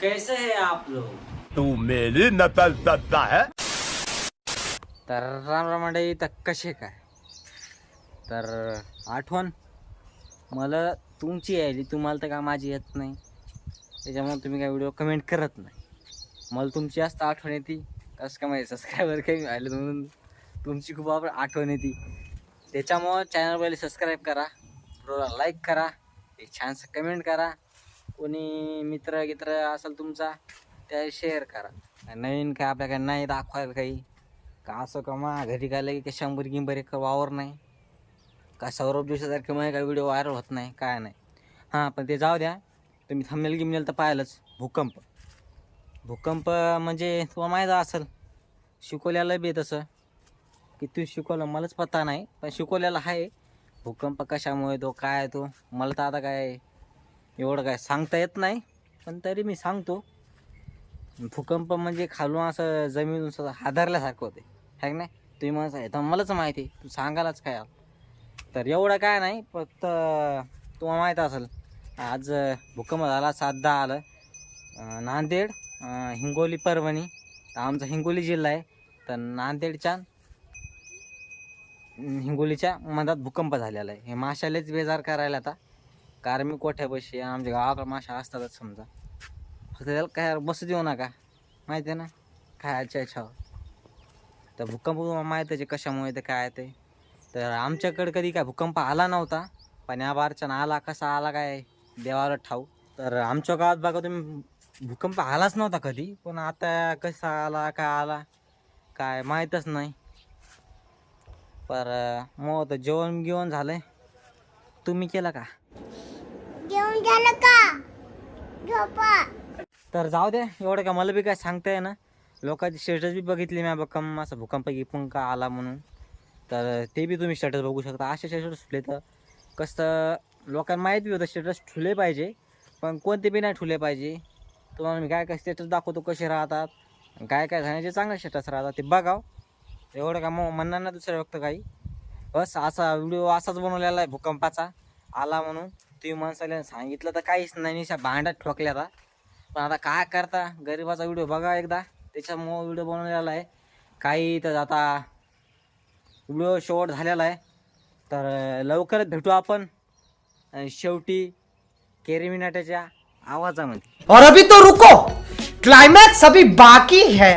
कैसे है आप लोग? तू मेरी नकल करता है। तर राम राम मंडळी तर कसे काय? तर आठवण मला तुमची यायली तुम्हाला तर काय माझी येत नाही. त्याच्यामुळे तुम्ही काय व्हिडिओ कमेंट करत नाही. मला तुमची जास्त आठवण येते. कसं काय माहिती सबस्क्रायबर कमी आले म्हणून तुमची खूप आप- आठवण येते. त्याच्यामुळं चॅनल पहिले सबस्क्राईब करा व्हिडिओला लाईक करा एक छानसं कमेंट करा. कोणी मित्र गित्र असेल तुमचा त्या शेअर करा. नवीन काय आपल्याकडे नाही दाखवायला काही. का असं का मा घरी काय लगे की शंभर गिंबर एक वावर नाही? का सौरभ जोशीसारखे मग काय व्हिडिओ व्हायरल होत नाही? काय नाही? हां पण ते जाऊ द्या. तुम्ही थांबेल गिमनेल तर पाहिलंच. भूकंप. भूकंप म्हणजे तुम्हाला माहीत असेल शिकवल्याला बी तसं. की तू शिकवलं मलाच पत्ता नाही. पण शिकवलेला आहे. भूकंप कशामुळे तो काय तो मला तर आता काय एवढं काय सांगता येत नाही पण तरी मी सांगतो. भूकंप म्हणजे खालून असं जमीन असं हादरल्यासारखं होते. है नाही? तुम्ही मला तर मलाच माहिती आहे. तू सांगायलाच काय तर एवढं काय नाही फक्त तुम्हाला माहीत असेल आज भूकंप झाला सात दहा आलं. नांदेड हिंगोली परभणी आमचा हिंगोली जिल्हा आहे. तर नांदेडच्या हिंगोलीच्या मधात भूकंप झालेला आहे. हे माशालेच बेजार करायला आता. कारण मी कोठ्यापाशी आमच्या गावाकडे माशा असतातच समजा. फक्त त्याला काय बसू देऊ नका. माहिती आहे ना? अच्छा अच्छा तर भूकंप तुम्हाला माहीत आहे कशामुळे ते काय ते. तर आमच्याकडे कधी काय भूकंप आला नव्हता पण या बारच्यानं आला कसा आला काय देवाला ठाऊ तर आमच्या गावात बघा तुम्ही भूकंप आलाच नव्हता कधी पण आता कसा आला काय आला काय माहीतच नाही. पर मग आता जेवण गिवण झालं तुम्ही केलं का? जेवण झालं का? झोपा. तर जाऊ दे एवढं का मला बी काय सांगता ना? लोकांची स्टेटस बी बघितली मी भक्कम असं भूकंप गिपून का आला म्हणून. तर ते बी तुम्ही स्टेटस बघू शकता. असे स्टेटस ठुले तर कसं लोकांना माहीत बी होतं स्टेटस ठुले पाहिजे. पण कोणते बी नाही ठुले पाहिजे. तुम्हाला मी काय काय स्टेटस दाखवतो कसे राहतात काय काय झाण्याचे चांगले स्टेटस राहतात ते बघाव. एवढं का मग म्हणणार ना दुसरं फक्त काही. बस असा व्हिडिओ असाच बनवलेला आहे भूकंपाचा. आला म्हणून. तुम्ही माणसाला सांगितलं तर काहीच नाही निशा भांड्यात ठोकल्या आता पण आता काय करता? गरिबाचा व्हिडिओ बघा एकदा. त्याच्यामुळं व्हिडिओ बनवलेला आहे. काही तर आता व्हिडिओ शॉर्ट झालेला आहे. तर लवकरच भेटू आपण. शेवटी केरिमिनाट्याच्या आवाजामध्ये. और अभी तो रुको. क्लाइमैक्स अभी बाकी है.